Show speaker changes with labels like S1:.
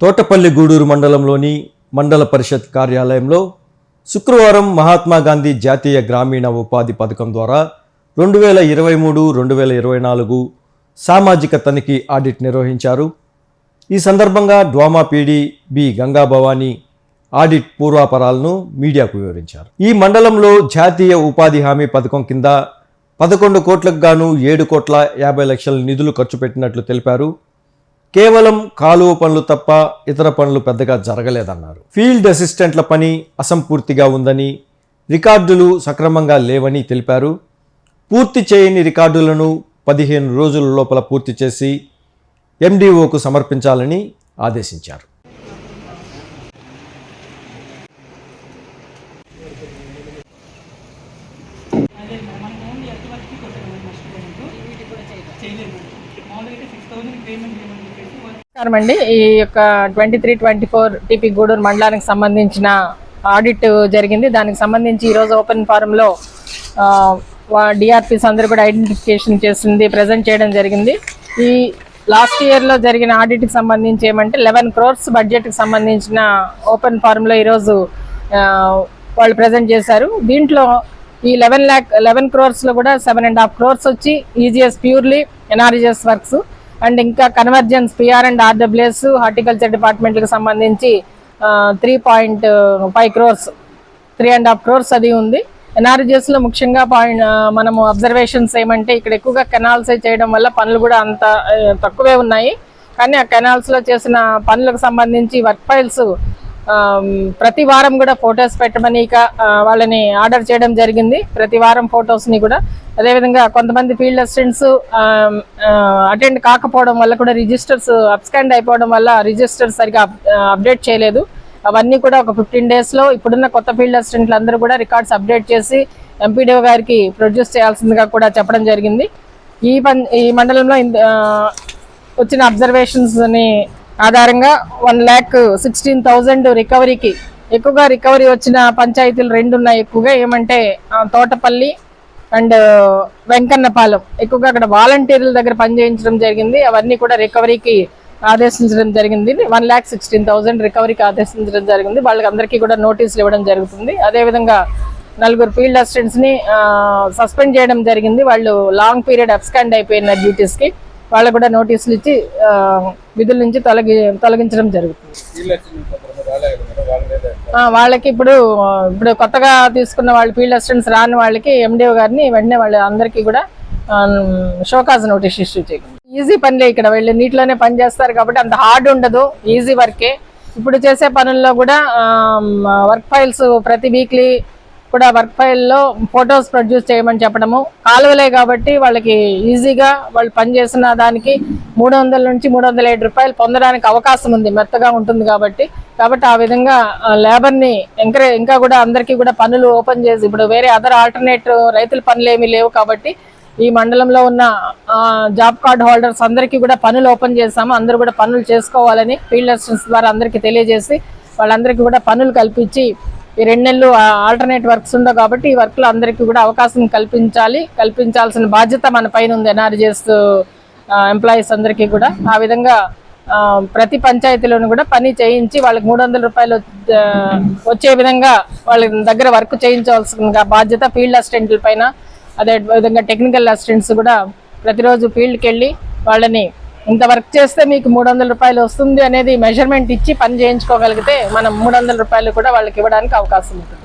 S1: తోటపల్లి గూడూరు మండలంలోని మండల పరిషత్ కార్యాలయంలో శుక్రవారం మహాత్మా గాంధీ జాతీయ గ్రామీణ ఉపాధి పథకం ద్వారా రెండు వేల ఇరవై మూడు రెండు వేల ఇరవై నాలుగు సామాజిక తనిఖీ ఆడిట్ నిర్వహించారు. ఈ సందర్భంగా DWMA PD B Ganga Bhavani audit పూర్వాపరాలను మీడియాకు వివరించారు. ఈ మండలంలో జాతీయ ఉపాధి హామీ పథకం కింద పదకొండు కోట్లకు గాను ఏడు కోట్ల యాభై లక్షల నిధులు ఖర్చు పెట్టినట్లు తెలిపారు. కేవలం కాలువ పనులు తప్ప ఇతర పనులు పెద్దగా జరగలేదన్నారు. ఫీల్డ్ అసిస్టెంట్ల పని అసంపూర్తిగా ఉందని రికార్డులు సక్రమంగా లేవని తెలిపారు. పూర్తి చేయని రికార్డులను పదిహేను రోజుల లోపల పూర్తి చేసి ఎండిఓకు సమర్పించాలని ఆదేశించారు.
S2: నమస్కారం అండి. ఈ యొక్క twenty three twenty four TP Gudur మండలానికి సంబంధించిన ఆడిట్ జరిగింది. దానికి సంబంధించి ఈరోజు ఓపెన్ ఫారంలో డిఆర్పీస్ అందరూ కూడా ఐడెంటిఫికేషన్ చేసింది ప్రజెంట్ చేయడం జరిగింది. ఈ లాస్ట్ ఇయర్లో జరిగిన ఆడిట్కి సంబంధించి ఏమంటే లెవెన్ క్రోర్స్ బడ్జెట్కి సంబంధించిన ఓపెన్ ఫారంలో ఈరోజు వాళ్ళు ప్రజెంట్ చేశారు. దీంట్లో ఈ లెవెన్ ల్యాక్ లెవెన్ క్రోర్స్లో కూడా సెవెన్ అండ్ హాఫ్ క్రోర్స్ వచ్చి EGS purely NREGS works. And ఇంకా convergence PR and RWS horticulture డిపార్ట్మెంట్కి సంబంధించి three point five crores three and half crores అది ఉంది. ఎన్ఆర్జిఎస్లో ముఖ్యంగా పాయింట్ మనము అబ్జర్వేషన్స్ ఏమంటే ఇక్కడ ఎక్కువగా కెనాల్స్ చేయడం వల్ల పనులు కూడా అంత తక్కువే ఉన్నాయి. కానీ ఆ కెనాల్స్లో చేసిన పనులకు సంబంధించి వర్క్ ఫైల్స్ ప్రతి వారం కూడా ఫొటోస్ పెట్టమని ఇక వాళ్ళని ఆర్డర్ చేయడం జరిగింది. ప్రతి వారం ఫొటోస్ని కూడా. అదేవిధంగా కొంతమంది ఫీల్డ్ అసిస్టెంట్స్ అటెండ్ కాకపోవడం వల్ల కూడా రిజిస్టర్స్ అబ్స్కాండ్ అయిపోవడం వల్ల రిజిస్టర్స్ సరిగా అప్డేట్ చేయలేదు. అవన్నీ కూడా ఒక ఫిఫ్టీన్ డేస్లో ఇప్పుడున్న కొత్త ఫీల్డ్ అసిస్టెంట్లు అందరూ కూడా రికార్డ్స్ అప్డేట్ చేసి ఎంపీడీఓ గారికి ప్రొడ్యూస్ చేయాల్సిందిగా కూడా చెప్పడం జరిగింది. ఈ పన్ ఈ మండలంలో వచ్చిన అబ్జర్వేషన్స్ని ఆధారంగా వన్ ల్యాక్ సిక్స్టీన్ థౌజండ్ రికవరీకి ఎక్కువగా రికవరీ వచ్చిన పంచాయతీలు రెండు ఉన్నాయి ఎక్కువగా. ఏమంటే తోటపల్లి అండ్ వెంకన్నపాలెం. ఎక్కువగా అక్కడ వాలంటీర్ల దగ్గర పనిచేయించడం జరిగింది. అవన్నీ కూడా రికవరీకి ఆదేశించడం జరిగింది. వన్ ల్యాక్ సిక్స్టీన్ థౌసండ్ రికవరీకి ఆదేశించడం జరిగింది. వాళ్ళకందరికీ కూడా నోటీసులు ఇవ్వడం జరుగుతుంది. అదేవిధంగా నలుగురు ఫీల్డ్ అసిస్టెంట్స్ని సస్పెండ్ చేయడం జరిగింది. వాళ్ళు లాంగ్ పీరియడ్ అబ్స్కాండ్ అయిపోయిన డ్యూటీస్కి. వాళ్ళకు కూడా నోటీసులు ఇచ్చి విధుల నుంచి తొలగి తొలగించడం జరుగుతుంది. వాళ్ళకి ఇప్పుడు ఇప్పుడు కొత్తగా తీసుకున్న వాళ్ళు ఫీల్డ్ అసిస్టెంట్స్ రాని వాళ్ళకి ఎండిఓ గారిని వెంటనే వాళ్ళ అందరికీ కూడా షోకాజ్ నోటీస్ ఇష్యూ చేయండి ఈజీ పనిలే ఇక్కడ. వెళ్ళి నీటిలోనే పని చేస్తారు కాబట్టి అంత హార్డ్ ఉండదు ఈజీ వర్కే. ఇప్పుడు చేసే పనుల్లో కూడా వర్క్ ఫైల్స్ ప్రతి వీక్లీ కూడా వర్క్ ఫైల్లో ఫొటోస్ ప్రొడ్యూస్ చేయమని చెప్పడము. కాలువలే కాబట్టి వాళ్ళకి ఈజీగా వాళ్ళు పనిచేసిన దానికి మూడు వందల నుంచి మూడు వందల ఏడు రూపాయలు పొందడానికి అవకాశం ఉంది మెత్తగా ఉంటుంది కాబట్టి. కాబట్టి ఆ విధంగా లేబర్ని ఎంకరేజ్ ఇంకా కూడా అందరికీ కూడా పనులు ఓపెన్ చేసి ఇప్పుడు వేరే అదర్ ఆల్టర్నేట్ రైతుల పనులు ఏమీ లేవు కాబట్టి ఈ మండలంలో ఉన్న జాబ్ కార్డ్ హోల్డర్స్ అందరికీ కూడా పనులు ఓపెన్ చేశాము. అందరూ కూడా పనులు చేసుకోవాలని ఫీల్డ్ అసిస్టెంట్స్ ద్వారా అందరికీ తెలియజేసి వాళ్ళందరికీ కూడా పనులు కల్పించి ఈ రెండు నెలలు ఆల్టర్నేట్ వర్క్స్ ఉండవు కాబట్టి ఈ వర్క్లో అందరికీ కూడా అవకాశం కల్పించాలి. కల్పించాల్సిన బాధ్యత మన పైన ఉంది ఎన్ఆర్జీఎస్ ఎంప్లాయీస్ అందరికీ కూడా. ఆ విధంగా ప్రతి పంచాయతీలోనూ కూడా పని చేయించి వాళ్ళకి మూడు వందల రూపాయలు వచ్చే విధంగా వాళ్ళ దగ్గర వర్క్ చేయించవలసిన బాధ్యత ఫీల్డ్ అసిస్టెంట్ల పైన. అదే విధంగా టెక్నికల్ అసిస్టెంట్స్ కూడా ప్రతిరోజు ఫీల్డ్కి వెళ్ళి వాళ్ళని ఇంత వర్క్ చేస్తే మీకు మూడు వందల రూపాయలు వస్తుంది అనేది మెజర్మెంట్ ఇచ్చి పని చేయించుకోగలిగితే మనం మూడు వందల రూపాయలు కూడా వాళ్ళకి ఇవ్వడానికి అవకాశం ఉంటుంది.